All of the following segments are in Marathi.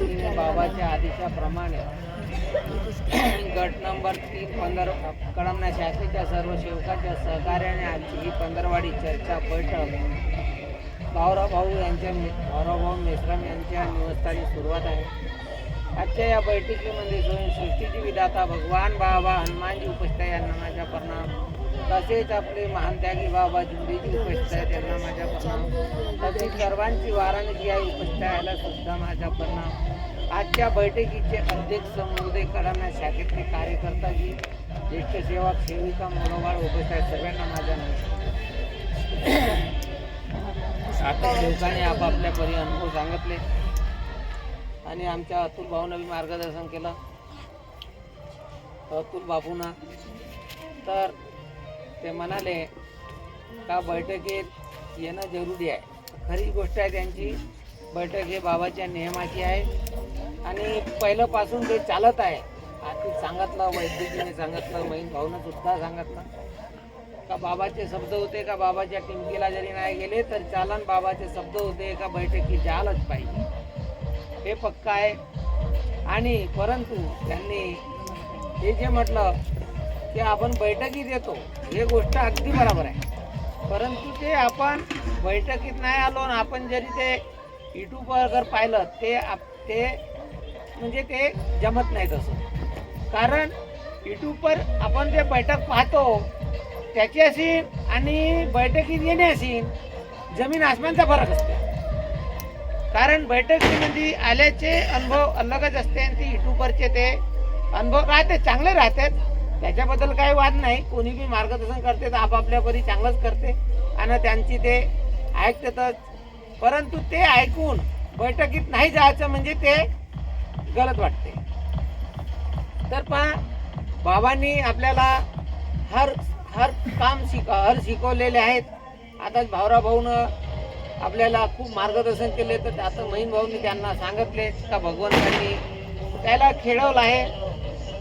मंडळच्या बाबाच्या आदेशाप्रमाणे गट नंबर तीन पंधर कडमना शाखेच्या सर्व सेवकाच्या सहकार्याने आजची ही पंधरवाडी चर्चा बैठक भाऊराव भाऊ यांच्या भाऊराव भाऊ मेश्राम यांच्या निवासस्थानी सुरुवात आहे. आजच्या या बैठकीमध्ये स्वयंसृष्टीची विधाता भगवान बाबा हनुमानजी उपस्थित या यांना परिणाम. तसेच आपले महान त्यागी बाबा जुंडीजी उपस्थित आहे त्यांना माझ्या प्रणाम. तसेच सर्वांची वाराणसी आई उपस्थित आहे सुद्धा माझ्या प्रणाम. आजच्या बैठकीचे अध्यक्ष महोदय कडाना शाखेतले कार्यकर्ता जी ज्येष्ठ सेवक सेविका मनोभाव उपस्थित आहेत सर्वांना माझ्या नमस्कार. आता लोकांनी आपापल्या परी अनुभव सांगितले आणि आमच्या अतुल भाऊनं बी मार्गदर्शन केलं. अतुल बापूना. तर ते म्हणाले का बैठकीत येणं जरुरी आहे? खरी गोष्ट आहे त्यांची. बैठक हे बाबाच्या नियमाची आहे. आणि पहिल्यापासून ते चालत आहे. आधी सांगितलं वैद्यकीने सांगितलं बहीण भाऊनं सुद्धा सांगितलं. का बाबाचे शब्द होते का बाबाच्या टिमकीला जरी नाही गेले तर चालन बाबाचे शब्द होते का बैठकीत जालच पाहिजे. हे पक्का आहे. आणि परंतु त्यांनी हे जे म्हटलं की आपण बैठकीत येतो. हे गोष्ट अगदी बरोबर आहे. परंतु ते आपण बैठकीत नाही आलो आणि आपण जरी ते युट्यूबवर जर पाहिलं ते आप ते म्हणजे ते जमत नाही तसं. कारण युट्यूबवर आपण जे बैठक पाहतो त्याची असेल आणि बैठकीत येणे असेल जमीन आसमानचा फरक असतो. कारण बैठकीमध्ये आल्याचे अनुभव अलगच असते आणि ते युट्यूबवरचे ते अनुभव राहते चांगले राहतात. त्याच्याबद्दल काही वाद नाही. कोणी बी मार्गदर्शन करते तर आपापल्या परी चांगलंच करते. आणि त्यांची ते ऐकतातच. परंतु ते ऐकून बैठकीत नाही जायचं म्हणजे ते गलत वाटते. तर पहा बाबांनी आपल्याला हर हर काम शिक हर शिकवलेले आहेत. आता भावरा भाऊनं आपल्याला खूप मार्गदर्शन केले तर आता महीन भाऊनी त्यांना सांगितले का भगवंतांनी त्याला खेळवलं आहे.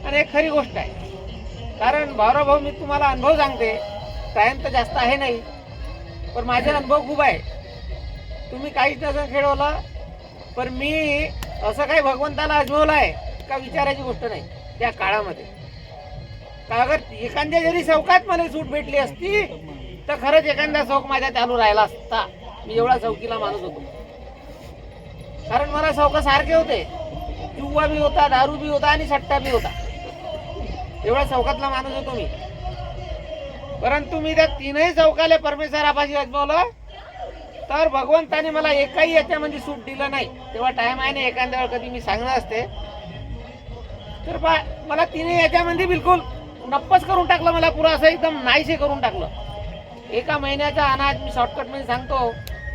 आणि एक खरी गोष्ट आहे. कारण भावरा भाऊ मी तुम्हाला अनुभव सांगते. टाईम तर जास्त आहे नाही. पण माझे अनुभव खूप आहे. तुम्ही काहीच नसं खेळवलं पण मी असं काही भगवंताला अजमवलं आहे का विचारायची गोष्ट नाही त्या काळामध्ये. का अगर एखाद्या जरी चौकात मला सूट भेटली असती तर खरंच एखादा चौक माझ्या चालू राहिला असता. मी एवढा चौकीला माणूस होतो. कारण मला चौक सारखे होते. जुवा बी होता दारू बी होता आणि सट्टा बी होता. एवढा चौकातला माणूस होतो मी परंतु मी त्या तीनही चौकाले परमेश्वरापाशी अजमावलं तर भगवंताने मला एकाही याच्यामध्ये सूट दिलं नाही. तेव्हा टाइम आहे ना एखाद्या वेळ कधी मी सांगणार असते. तर बा मला तिने याच्यामध्ये बिलकुल नप्पच करून टाकलं मला पुरा असं एकदम नाहीसे करून टाकलं. एका महिन्याचा अनाज मी शॉर्टकटमध्ये सांगतो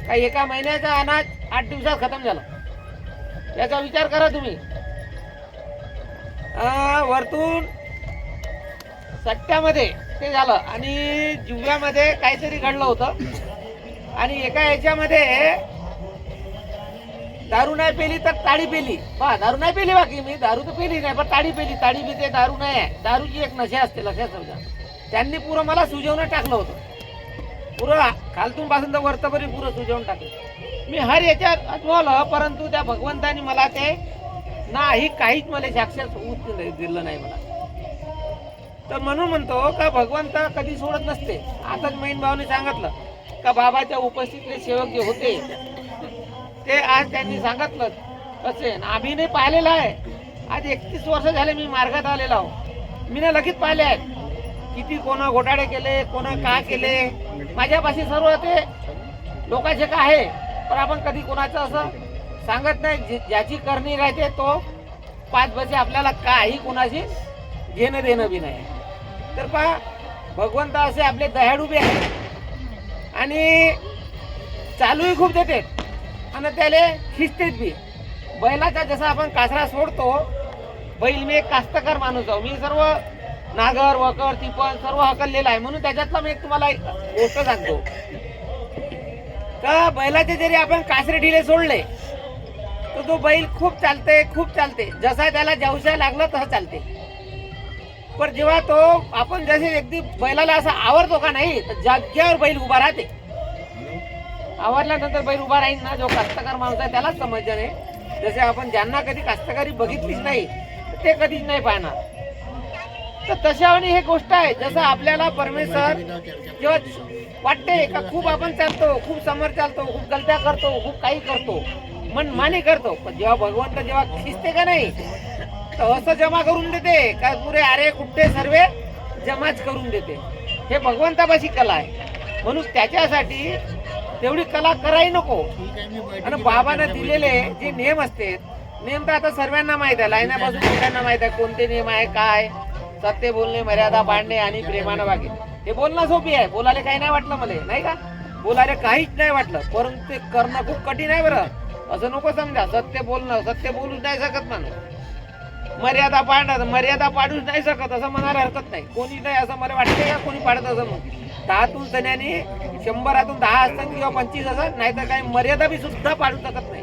का एका महिन्याचा अनाज आठ दिवसात खतम झालं. याचा विचार करा तुम्ही. वरतून सट्ट्यामध्ये ते झालं. आणि जुव्यामध्ये काहीतरी घडलं होतं. आणि एका याच्यामध्ये दारू नाही पेली तर ताडी पेली. पहा दारू नाही पेली बाकी मी दारू तर पेली नाही पण ताडी पेली. ताडी पिते ते दारू नाही आहे. दारूची एक नशा असते लक्षात समजा त्यांनी पुरं मला सुजवणं टाकलं होतं. पुरं खालतून पासून तर वरतपर्यंत पुरं सुजवून टाकलं. मी हर याच्यात अजवलं परंतु त्या भगवंतानी मला ते नाही काहीच मला साक्षात होऊच नाही- दिलं नाही मला. तर म्हणून म्हणतो का भगवंत कधी सोडत नसते? आताच मैन भावने सांगितलं का बाबाच्या उपस्थितीतले सेवक जे होते ते आज त्यांनी सांगितलं कसे? आम्ही नाही पाहिलेलं आहे. आज एकतीस वर्ष झाले मी मार्गात आलेला आहो. मी ना लगेच पाहिले आहेत. किती कोणा घोटाळे केले कोणा का केले? माझ्यापाशी सर्व ते लोकांचे का आहे? पण आपण कधी कोणाचं असं सांगत नाही. जे- ज्याची करणी राहते तो पाच बजे आपल्याला काही कोणाशी घेणं देणं बी नाही. तर पहा भगवंत असे आपले दह्याडू बी आहेत. आणि चालूही खूप देते आणि त्याले खिचतेत बी. बैलाचा जसा आपण कासरा सोडतो बैल मी एक कास्तकार माणूस आहो. मी सर्व नागर वकर तिपण सर्व हकललेलं आहे. म्हणून त्याच्यातला मी एक तुम्हाला एक गोष्ट सांगतो. का बैलाचे जरी आपण कासरे ढिले सोडले तर तो बैल खूप चालते खूप चालते जसा त्याला जेवशा लागलं तसं चालते पण जेव्हा तो आपण जसे अगदी बैलाला असा आवडतो का नाही तर जाग्यावर बैल उभा राहते. आवरल्यानंतर बैल उभा राहील ना जो कास्तकार माणूस आहे त्यालाच समजलं नाही. जसे आपण ज्यांना कधी कास्तकारी बघितलीच नाही ते कधीच नाही पाहणार. तर तशा आणि हे गोष्ट आहे जसं आपल्याला परमेश्वर जेव्हा वाटते का खूप आपण चालतो खूप समोर चालतो खूप गलत्या करतो खूप काही करतो मन माने करतो. पण जेव्हा भगवंत जेव्हा खिसते का नाही असं जमा करून देते. काय पुरे अरे कुठे सर्व? जमाच करून देते. हे भगवंतापाशी कला आहे. म्हणून त्याच्यासाठी तेवढी कला कराही नको. आणि बाबानं दिलेले जे नियम असते नियम तर आता सर्वांना माहीत आहे. लाईनापासून सगळ्यांना माहीत आहे कोणते नियम आहे काय? सत्य बोलणे मर्यादा पाडणे आणि प्रेमानं वागे हे बोलणं सोपी आहे. बोलायला काही नाही वाटलं मला. नाही का? बोलायला काहीच नाही वाटलं. परंतु ते करणं खूप कठीण आहे बरं. असं नको समजा. सत्य बोलणं सत्य बोलूच नाही शकत माणूस. मर्यादा पाडणार मर्यादा पाडूच नाही शकत असं म्हणायला हरकत नाही. कोणी नाही असं मला वाटते का कोणी पाडत असं मग? दहातून सण्याने शंभरातून दहा असतात किंवा पंचवीस असतात नाहीतर काही मर्यादा बी सुद्धा पाडू शकत नाही.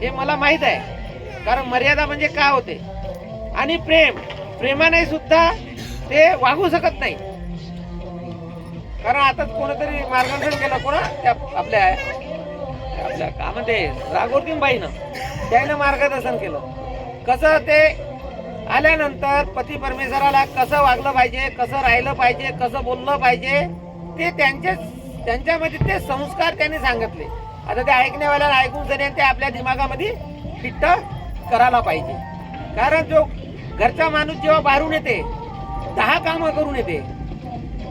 हे मला माहीत आहे. कारण मर्यादा म्हणजे का होते? आणि प्रेम प्रेमाने सुद्धा ते वागू शकत नाही. कारण आताच कोणतरी मार्गदर्शन केलं कोणा? त्या आपल्या आपल्या का म्हणते? रागोरतीन बाईनं त्यानं मार्गदर्शन केलं. कसं ते आल्यानंतर पती परमेश्वराला कसं वागलं पाहिजे कसं राहिलं पाहिजे कसं बोललं पाहिजे ते त्यांचेच त्यांच्यामध्ये ते संस्कार त्यांनी सांगितले. आता ते ऐकण्यावाल्याला ऐकून जरी ते आपल्या दिमागामध्ये फिट्ट करायला पाहिजे. कारण जो घरचा माणूस जेव्हा बाहेरून येते दहा कामं करून येते.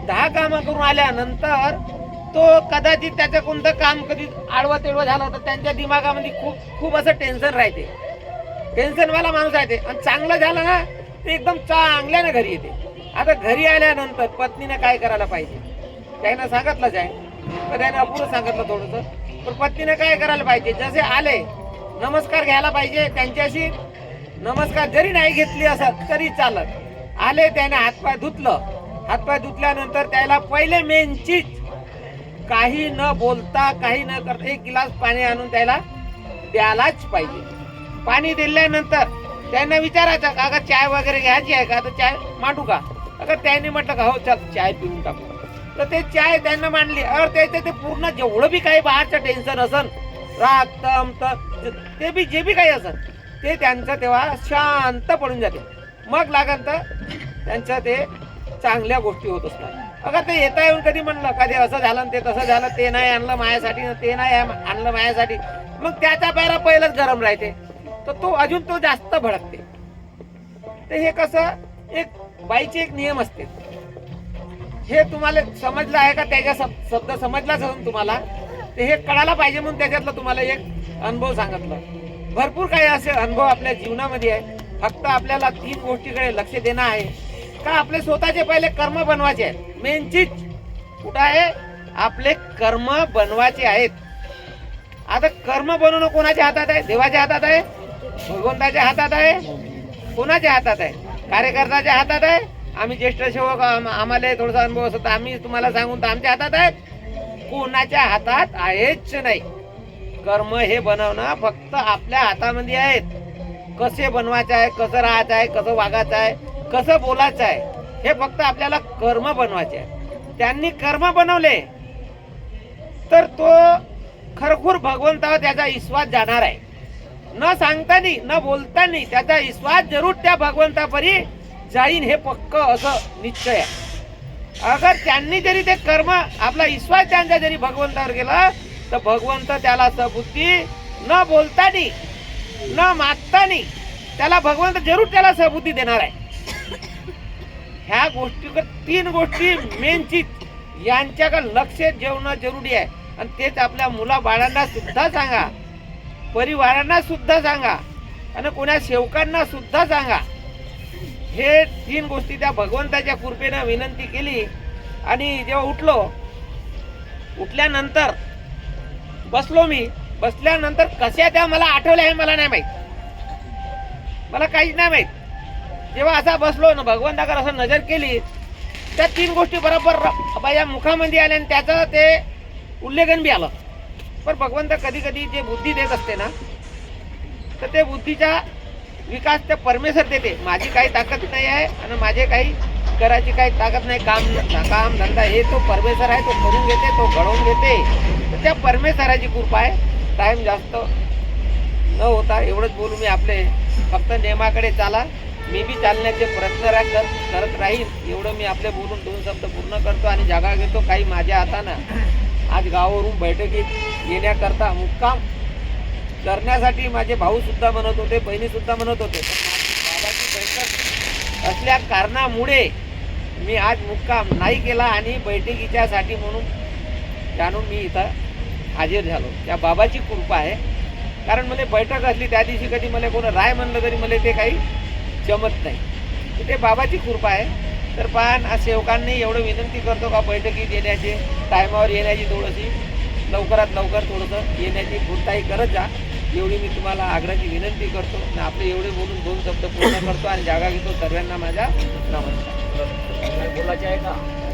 दहा कामं करून आल्यानंतर तो कदाचित त्याचं कोणतं काम कधी आडवं तेडवं झालं होतं त्यांच्या दिमागामध्ये खूप खूप असं टेन्शन राहते. टेन्शनवाला माणूस आहे ते. आणि चांगलं झालं ना ते एकदम चांगल्यानं घरी येते. आता घरी आल्यानंतर पत्नीने काय करायला पाहिजे? त्यानं सांगितलंच आहे. तर त्यानं अपुरं सांगितलं थोडंसं. पण पत्नीने काय करायला पाहिजे? जसे आले नमस्कार घ्यायला पाहिजे त्यांच्याशी. नमस्कार जरी नाही घेतली असत तरी चालत. आले त्याने हातपाय धुतलं. हातपाय धुतल्यानंतर त्याला पहिले मेन चीज काही न बोलता काही न करता एक गिलास पाणी आणून त्याला द्यायलाच पाहिजे. पाणी दिल्यानंतर त्यांना विचारायचं का अगं चाय वगैरे घ्यायची आहे का? तर चाय मांडू का? अगं त्यांनी म्हटलं का हो चल चाय पिऊन टाकू. तर ते चाय त्यांना मांडली. अर त्याचं ते पूर्ण जेवढं बी काही बाहेरचं टेन्शन असन राग तम त ते बी जे बी काही असन ते त्यांचं तेव्हा शांत पडून जाते. मग लागन तर त्यांचं ते चांगल्या गोष्टी होत असतात. अगर ते येता येऊन कधी म्हणलं कधी असं झालं ते तसं झालं ते नाही आणलं माझ्यासाठी ते नाही आणलं माझ्यासाठी. मग त्याचा पैरा पहिलंच गरम राहते. तर तो अजून तो जास्त भडकते. तर हे कसं एक बाईचे एक नियम असते. हे तुम्हाला समजलं आहे का? त्याच्या शब्द समजलाच असून तुम्हाला. ते हे कळायला पाहिजे म्हणून त्याच्यातलं तुम्हाला एक अनुभव सांगितलं. भरपूर काही असे अनुभव आपल्या जीवनामध्ये आहे. फक्त आपल्याला तीन गोष्टीकडे लक्ष देणं आहे. का? आपले स्वतःचे पहिले कर्म बनवायचे आहेत. मेन चीज कुठं आहे? आपले कर्म बनवायचे आहेत. आता कर्म बनवणं कोणाच्या हातात आहे? देवाच्या हातात आहे? भगवंताच्या हातात आहे? कोणाच्या हातात आहे? कार्यकर्त्याच्या हातात आहे? आम्ही ज्येष्ठ सेवक आम्हाला थोडासा अनुभव असतो तर आम्ही तुम्हाला सांगून तर आमच्या हातात आहे कोणाच्या हातात आहेच नाही. कर्म हे बनवणं फक्त आपल्या हातामध्ये आहेत. कसे बनवायचं आहे कसं राहायचं आहे कसं वागायचं आहे कसं बोलायचं आहे हे फक्त आपल्याला कर्म बनवायचे आहे. त्यांनी कर्म बनवले तर तो खरखूर भगवंतावर त्याचा विश्वास जाणार आहे. न सांगतानी न बोलतानी त्याचा विश्वास जरूर त्या भगवंतापरी जाईन हे पक्क असं निश्चय आहे. अगर त्यांनी जरी ते कर्म आपला विश्वास त्यांचा जरी भगवंतावर गेला तर भगवंत त्याला सबुद्धी न बोलतानी न मागतानी त्याला भगवंत जरूर त्याला सबुद्धी देणार आहे. ह्या गोष्टी तीन गोष्टी मेनची यांच्याकडे लक्ष जेवणं जरुरी आहे. आणि तेच आपल्या मुला बाळांना सुद्धा सांगा. परिवारांना सुद्धा सांगा आणि कोणा सेवकांना सुद्धा सांगा. हे तीन गोष्टी त्या भगवंताच्या कृपेनं विनंती केली आणि जेव्हा उठलो उठल्यानंतर बसलो मी. बसल्यानंतर कशा त्या मला आठवल्या हे मला नाही माहीत. मला काहीच नाही माहीत. जेव्हा असा बसलो ना भगवंताकडे असं नजर केली त्या तीन गोष्टी बरोबर र- मुखामध्ये आल्या आणि त्याचं ते उल्लेखन बी आलं. पण भगवंत कधी कधी जे बुद्धी देत असते ना तर ते बुद्धीचा विकास ते परमेश्वर देते. माझी काही ताकद नाही आहे आणि माझे काही करायची काही ताकद नाही. काम काम धंदा हे तो परमेश्वर आहे तो करून घेते तो घडवून घेते. तर त्या परमेश्वराची कृपा आहे. टाईम जास्त न होता एवढंच बोलू मी आपले फक्त नियमाकडे चाला. मी बी चालण्याचे प्रयत्न कर करत राहील एवढं मी आपले बोलून दोन शब्द पूर्ण करतो आणि जागा घेतो. काही माझ्या हातानं. आज गावावरून बैठकीत येण्याकरता मुक्काम करण्यासाठी माझे भाऊसुद्धा म्हणत होते बहिणीसुद्धा म्हणत होते. बाबाची बैठक असल्या कारणामुळे मी आज मुक्काम नाही केला आणि बैठकीच्यासाठी म्हणून जाणून मी इथं हाजीर झालो. त्या बाबाची कृपा आहे. कारण मला बैठक असली त्या दिवशी कधी मला कोण राय म्हणलं तरी मला ते काही जमत नाही. ते बाबाची कृपा आहे. तर पहा सेवकांनी एवढं विनंती करतो का बैठकीत येण्याची टायमावर येण्याची थोडीशी लवकरात लवकर थोडंसं येण्याची पूर्ताई करत जा. एवढी मी तुम्हाला आग्रहाची विनंती करतो आणि आपले एवढे बोलून दोन शब्द पूर्ण करतो आणि जागा घेतो सर्वांना माझा नमस्कार. बोलायचे आहे का?